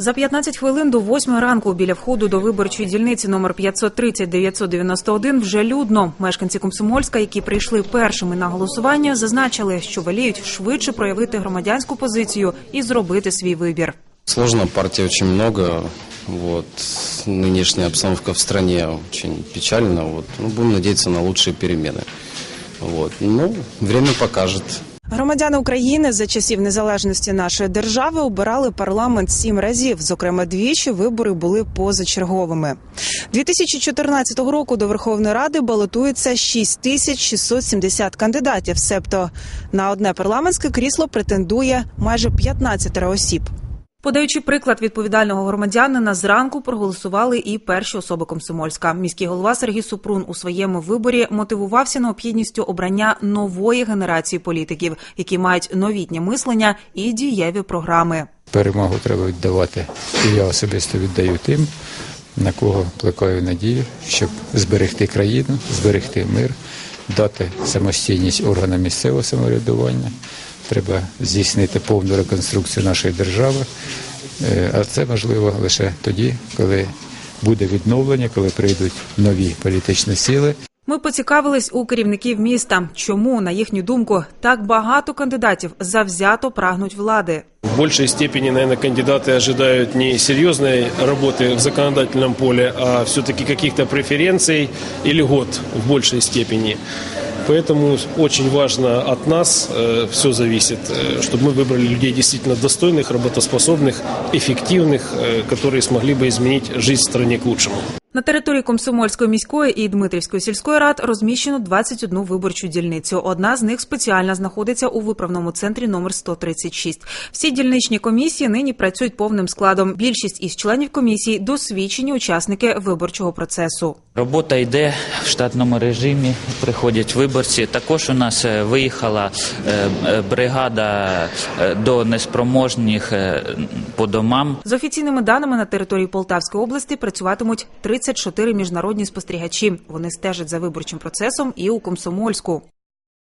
За 15 хвилин до 8 ранку біля входу до виборчої дільниці номер 530-991 вже людно. Мешканці Комсомольська, які прийшли першими на голосування, зазначили, що воліють швидше проявити громадянську позицію і зробити свій вибір. Партий очень много. Вот. Нынешняя обстановка в стране очень печальна. Вот. Ну, будем на лучшие перемены. Вот. Ну, время покажет. Громадяни України за часів незалежності нашої держави обирали парламент сім разів. Зокрема, двічі вибори були позачерговими. 2014 року до Верховної Ради балотується 6670 кандидатів. Себто на одне парламентське крісло претендує майже 15 осіб. Подаючи приклад відповідального громадянина, зранку проголосували і перші особи Комсомольська. Міський голова Сергій Супрун у своєму виборі мотивувався необхідністю обрання нової генерації політиків, які мають новітнє мислення і дієві програми. Перемогу треба віддавати, і я особисто віддаю тим, на кого плекаю надію, щоб зберегти країну, зберегти мир, дати самостійність органам місцевого самоврядування. Треба здійснити повну реконструкцію нашої держави, Е, а це можливо лише тоді, коли буде відновлення, коли прийдуть нові політичні сили. Ми поцікавились у керівників міста, чому, на їхню думку, так багато кандидатів завзято прагнуть влади. В большей степени, наверное, кандидаты ожидают не серьезной работы в законодательном поле, а все-таки каких-то преференций и льгот в большей степени. Поэтому очень важно от нас, все зависит, э, чтобы мы выбрали людей действительно достойных, работоспособных, эффективных, э, которые смогли бы изменить жизнь в стране к лучшему. На території Комсомольської міської і Дмитрівської сільської рад розміщено 21 виборчу дільницю. Одна з них спеціально знаходиться у виправному центрі номер 136. Всі дільничні комісії нині працюють повним складом. Більшість із членів комісії досвідчені учасники виборчого процесу. Робота йде в штатному режимі. Приходять виборці. Також у нас е, виїхала е, е, бригада до неспроможних по домам. За офіційними даними на території Полтавської області працюватимуть 34 міжнародні спостерігачі. Вони стежать за виборчим процесом і у Комсомольську.